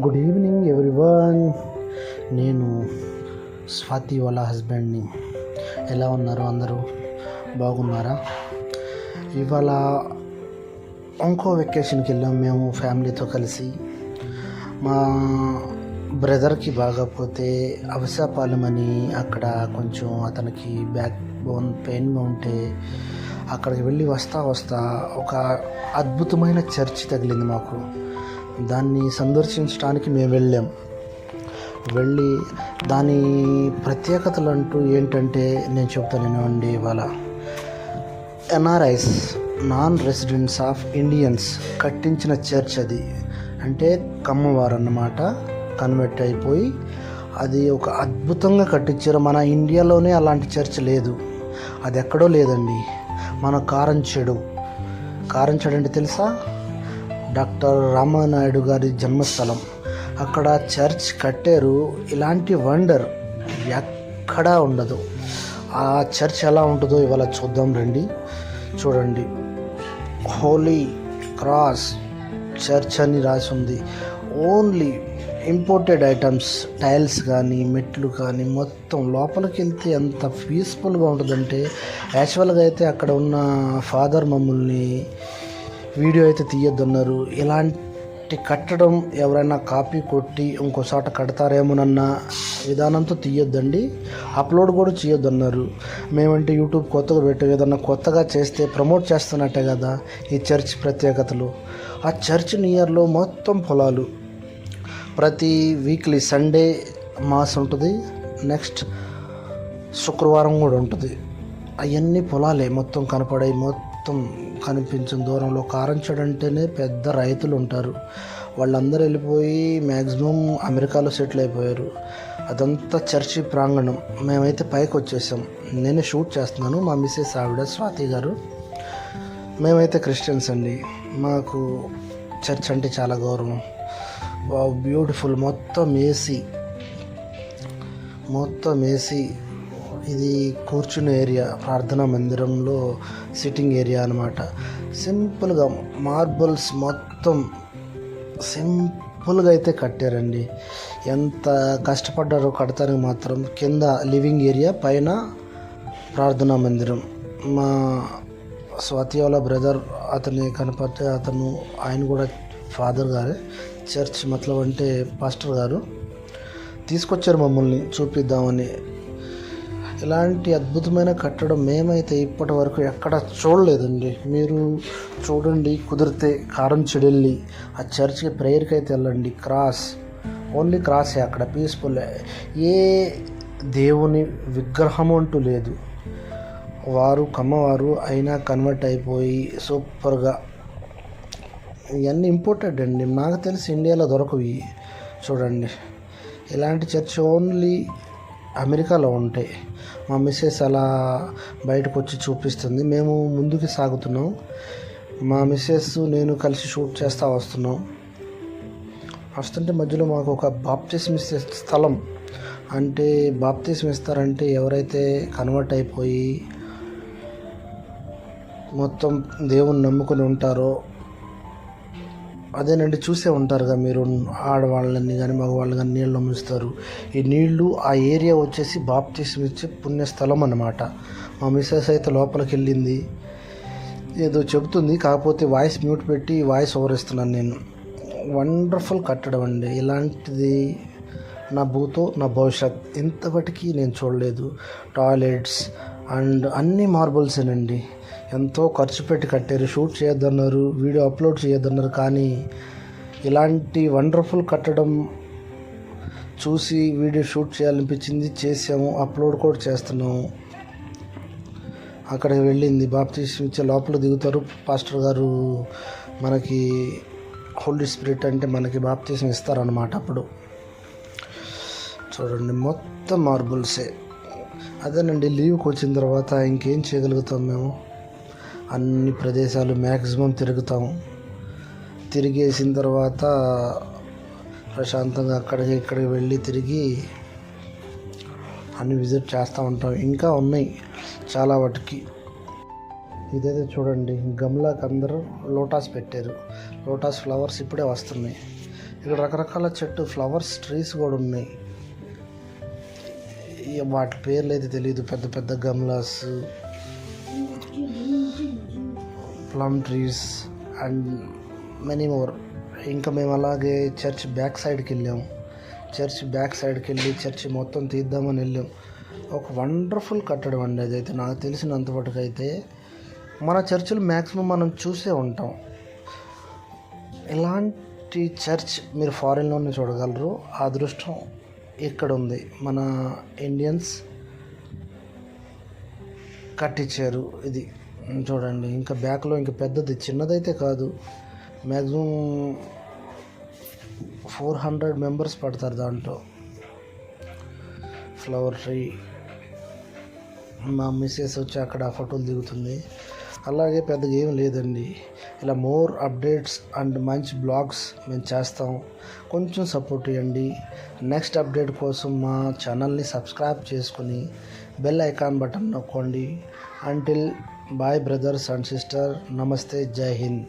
Good evening everyone నేను స్వాతి వాళ్ళ హస్బెండ్ని ఎలా ఉన్నారు అందరూ? బాగున్నారా? ఇవాళ ఇంకో వెకేషన్కి వెళ్ళాం మేము ఫ్యామిలీతో కలిసి. మా బ్రదర్కి బాగపోతే అవసాపాలెం అని అక్కడ కొంచెం అతనికి బ్యాక్ బోన్ పెయిన్ ఉంటే అక్కడికి వెళ్ళి వస్తా వస్తా ఒక అద్భుతమైన చర్చి తగిలింది మాకు. దాన్ని సందర్శించడానికి మేము వెళ్ళాం. వెళ్ళి దాని ప్రత్యేకతలు అంటూ ఏంటంటే నేను చెప్తాను ఇవాళ. NRIs non residents of Indians కట్టించిన చర్చ్ అది. అంటే కమ్మవారు అన్నమాట కన్వర్ట్ అయిపోయి అది ఒక అద్భుతంగా కట్టించారు. మన ఇండియాలోనే అలాంటి చర్చ్ లేదు. అది ఎక్కడో లేదండి. మన కారంచెడు. కారంచెడు అంటే తెలుసా? డాక్టర్ రామానాయుడు గారి జన్మస్థలం. అక్కడ చర్చ్ కట్టారు ఇలాంటి వండర్ ఎక్కడా ఉండదు. ఆ చర్చ్ ఎలా ఉంటుందో ఇవాళ చూద్దాం రండి. చూడండి. హోలీ క్రాస్ చర్చ్ అని రాసి ఉంది. ఓన్లీ ఇంపోర్టెడ్ ఐటమ్స్ టైల్స్ కానీ మెట్లు కానీ మొత్తం లోపలికి వెళ్తే ఎంత పీస్ఫుల్గా ఉంటుందంటే యాక్చువల్గా అయితే అక్కడ ఉన్న ఫాదర్ మమ్మల్ని వీడియో అయితే తీయొద్దన్నారు. ఇలాంటి కట్టడం ఎవరైనా కాపీ కొట్టి ఇంకో చోట కడతారేమోనన్న విధానంతో తీయొద్దండి. అప్లోడ్ కూడా చేయొద్దన్నారు. మేమంటే యూట్యూబ్ కొత్తగా పెట్టే ఏదన్నా కొత్తగా చేస్తే ప్రమోట్ చేస్తున్నట్టే కదా ఈ చర్చ్ ప్రత్యేకతలు. ఆ చర్చ్ నియర్లో మొత్తం పొలాలు. ప్రతి వీక్లీ సండే మాస్ ఉంటుంది. నెక్స్ట్ శుక్రవారం కూడా ఉంటుంది. అవన్నీ పొలాలే మొత్తం కనపడాయి మొత్తం మొత్తం కనిపించిన దూరంలో కారంచడు అంటేనే పెద్ద రైతులు ఉంటారు వాళ్ళందరూ వెళ్ళిపోయి మ్యాక్సిమం అమెరికాలో సెటిల్ అయిపోయారు. అదంతా చర్చి ప్రాంగణం. మేమైతే పైకి వచ్చేసాం. నేనే షూట్ చేస్తున్నాను. మా మిస్సెస్ ఆవిడ స్వాతి గారు. మేమైతే క్రిస్టియన్స్ అండి. మాకు చర్చ్ అంటే చాలా గౌరవం. బ్యూటిఫుల్. మొత్తం ఏసీ. మొత్తం ఏసీ. ఇది కూర్చునే ఏరియా ప్రార్థనా మందిరంలో సిట్టింగ్ ఏరియా అనమాట సింపుల్గా మార్బుల్స్ మొత్తం సింపుల్గా అయితే కట్టారండి. ఎంత కష్టపడ్డారో కడతానికి మాత్రం కింద లివింగ్ ఏరియా పైన ప్రార్థనా మందిరం. మా స్వాతియాల బ్రదర్ అతని కనపడితే అతను ఆయన కూడా ఫాదర్ గారే. చర్చ్ మతలబ్ అంటే పాస్టర్ గారు. తీసుకొచ్చారు మమ్మల్ని చూపిద్దామని. ఇలాంటి అద్భుతమైన కట్టడం మేమైతే ఇప్పటి వరకు ఎక్కడ చూడలేదండి. మీరు చూడండి కుదిరితే కారం చెడెళ్ళి ఆ చర్చ్కి ప్రేయర్కి అయితే వెళ్ళండి. క్రాస్ ఓన్లీ క్రాసే అక్కడ పీస్ఫుల్. ఏ దేవుని విగ్రహం అంటూ లేదు. వారు కమ్మవారు అయినా కన్వర్ట్ అయిపోయి సూపర్గా. ఇవన్నీ ఇంపార్టెంట్ అండి. నాకు తెలిసి ఇండియాలో దొరకవి చూడండి. ఇలాంటి చర్చ్ ఓన్లీ అమెరికాలో ఉంటాయి మా మిస్సెస్ అలా బయటకు వచ్చి చూపిస్తుంది. మేము ముందుకు సాగుతున్నాం. మా మిస్సెస్ నేను కలిసి షూట్ చేస్తూ వస్తున్నాం. వస్తుంటే మధ్యలో మాకు ఒక బాప్తిస్ ఇచ్చే స్థలం అంటే బాప్తిస్ ఇస్తారంటే ఎవరైతే కన్వర్ట్ అయిపోయి మొత్తం దేవుని నమ్ముకొని ఉంటారో అదేనండి చూసే ఉంటారుగా మీరు ఆడవాళ్ళని కానీ మగవాళ్ళు కానీ నీళ్ళు ముంచుతారు ఈ నీళ్ళు ఆ ఏరియా వచ్చేసి బాప్తిసం ఇచ్చే పుణ్యస్థలం అన్నమాట. మా మిస్సెస్ అయితే లోపలికి వెళ్ళింది. ఏదో చెబుతుంది కాకపోతే వాయిస్ మ్యూట్ పెట్టి వాయిస్ ఓవర్ ఇస్తున్నాను నేను. వండర్ఫుల్ కట్టడం అండి. ఇలాంటిది నా భూతో నా భవిష్యత్. ఇంతవరకు నేను చూడలేదు. టాయిలెట్స్ అండ్ అన్ని మార్బుల్సేనండి ఎంతో ఖర్చు పెట్టి కట్టారు. షూట్ చేయొద్దన్నారు వీడియో అప్లోడ్ చేయొద్దన్నారు. కానీ ఇలాంటి వండర్ఫుల్ కట్టడం చూసి వీడియో షూట్ చేయాలనిపించింది చేసాము అప్లోడ్ కూడా చేస్తున్నాము. అక్కడికి వెళ్ళింది. బాప్తీసం ఇచ్చే లోపల దిగుతారు. పాస్టర్ గారు మనకి హోలీ స్పిరిట్ అంటే మనకి బాప్తీసం ఇస్తారనమాట అప్పుడు. చూడండి మొత్తం మార్బుల్సే. అదేనండి లీవ్కి వచ్చిన తర్వాత ఇంకేం చేయగలుగుతాం మేము? అన్ని ప్రదేశాలు మ్యాక్సిమం తిరుగుతాం. తిరిగేసిన తర్వాత ప్రశాంతంగా అక్కడికి ఇక్కడికి వెళ్ళి తిరిగి అన్ని విజిట్ చేస్తూ ఉంటాం. ఇంకా ఉన్నాయి చాలా వాటికి. ఇదైతే చూడండి గమ్లాకి అందరూ లోటాస్ పెట్టారు. లోటాస్ ఫ్లవర్స్ ఇప్పుడే వస్తున్నాయి. ఇక్కడ రకరకాల చెట్టు ఫ్లవర్స్ ట్రీస్ కూడా ఉన్నాయి. వాటి పేర్లు అయితే తెలియదు పెద్ద పెద్ద గమ్లాస్ plum trees and many more ఇంకా మేము అలాగే చర్చ్ బ్యాక్ సైడ్కి వెళ్ళాం. చర్చ్ బ్యాక్ సైడ్కి వెళ్ళి చర్చ్ మొత్తం తీద్దామని వెళ్ళాం. ఒక వండర్ఫుల్ కట్టడం అండి అదైతే. నాకు తెలిసినంత మటుకు అయితే మన చర్చిలు మ్యాక్సిమం మనం చూసే ఉంటాం. ఇలాంటి చర్చ్ మీరు ఫారెన్లోనే చూడగలరు. ఆ అదృష్టం ఇక్కడ ఉంది మన ఇండియన్స్ కట్టించారు ఇది. చూడండి ఇంకా బ్యాక్లో ఇంకా పెద్దది చిన్నదైతే కాదు. మ్యాక్సిమం ఫోర్ హండ్రెడ్ మెంబర్స్ పడతారు దాంట్లో. ఫ్లవర్ ట్రీ మా మిస్సెస్ వచ్చి అక్కడ ఫోటోలు దిగుతుంది. అలాగే పెద్దగా ఏం లేదండి. ఇలా మోర్ అప్డేట్స్ అండ్ మంచి బ్లాగ్స్ మేము చేస్తాం. కొంచెం సపోర్ట్ ఇవ్వండి నెక్స్ట్ అప్డేట్ కోసం మా ఛానల్ని సబ్స్క్రైబ్ చేసుకుని బెల్ ఐకాన్ బటన్ నొక్కండి. Until bye brothers and sister నమస్తే జై హింద్.